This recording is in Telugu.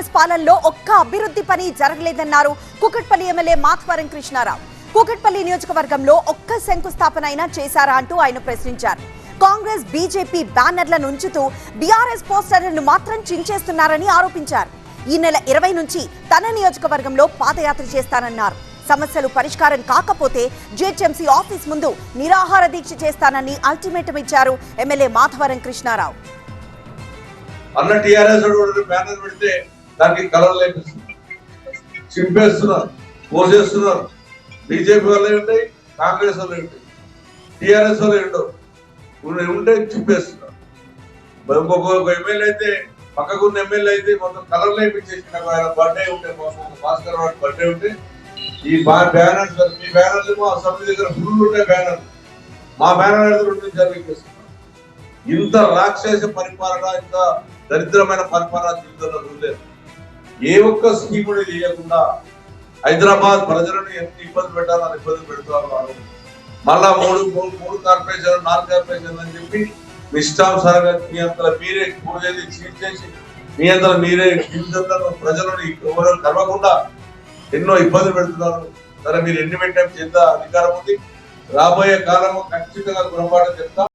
కాంగ్రెస్ పాలనలో ఒక్క అభివృద్ధి పని జరగలేదన్నారు కుకట్పల్లి ఎమ్మెల్యే మాత్వరం కృష్ణారావు. కుకట్పల్లి నియోజకవర్గంలో ఒక్క శంకుస్థాపన అయినా చేశారా అంటూ ఆయన ప్రశ్నించారు. కాంగ్రెస్ బీజేపీ బ్యానర్లను ఉంచుతూ బీఆర్ఎస్ పోస్టర్లను మాత్రం చించేస్తున్నారని ఆరోపించారు. ఈ నెల ఇరవై నుంచి తన నియోజకవర్గంలో పాదయాత్ర చేస్తానన్నారు. సమస్యలు పరిష్కారం కాకపోతే జిహెచ్ఎంసీ ఆఫీస్ ముందు నిరాహార దీక్ష చేస్తానని అల్టిమేటం ఇచ్చారు ఎమ్మెల్యే మాధవరం కృష్ణారావు. అన్న టీఆర్ఎస్ బ్యానర్ పెడితే దానికి కలర్ లేపిస్తున్నారు చింపేస్తున్నారు పోసేస్తున్నారు. బీజేపీ వాళ్ళు ఉంటాయి కాంగ్రెస్ వాళ్ళే ఉంటాయి టీఆర్ఎస్ వాళ్ళే ఏంటో? ఉండే ఉంటే చింపేస్తున్నారు. మరి ఇంకొక ఒక ఎమ్మెల్యే అయితే పక్కకున్న ఎమ్మెల్యే అయితే మొత్తం కలర్ లేపించేసిన ఆయన బర్త్డే ఉంటే భాస్కర్ రావు బర్త్డే ఉంటే ఈ బ్యానర్స్ మీ బ్యానర్లు మా అసెంబ్లీ దగ్గర ఫుల్ ఉంటాయి బ్యానర్ మా బ్యానర్ రెండు జరిగిస్తున్నారు ఇంత రాక్షస పరిపాలన ఇంత దరిద్రమైన పరిపాలన జీవితంలో చూడలేదు. ఏ ఒక్క స్కీముని చేయకుండా హైదరాబాద్ ప్రజలను ఎంత ఇబ్బంది పెట్టాలని ఇబ్బంది పెడుతున్నారు వాళ్ళు. మళ్ళా మూడు మూడు మూడు కార్పొరేషన్ నాలుగు కార్పొరేషన్ అని చెప్పి మీ ఇష్టానుసారంగా మీ అంతలో మీరే పూజేది చీట్ చేసి మీ అంతలో మీరే జీవితంలో ప్రజలను ఎవరు కలవకుండా ఎన్నో ఇబ్బందులు పెడుతున్నారు. సరే మీరు ఎన్ని పెట్టాం చేద్దా అధికారం ఉంది? రాబోయే కాలంలో ఖచ్చితంగా గుణపాఠం చెప్తా.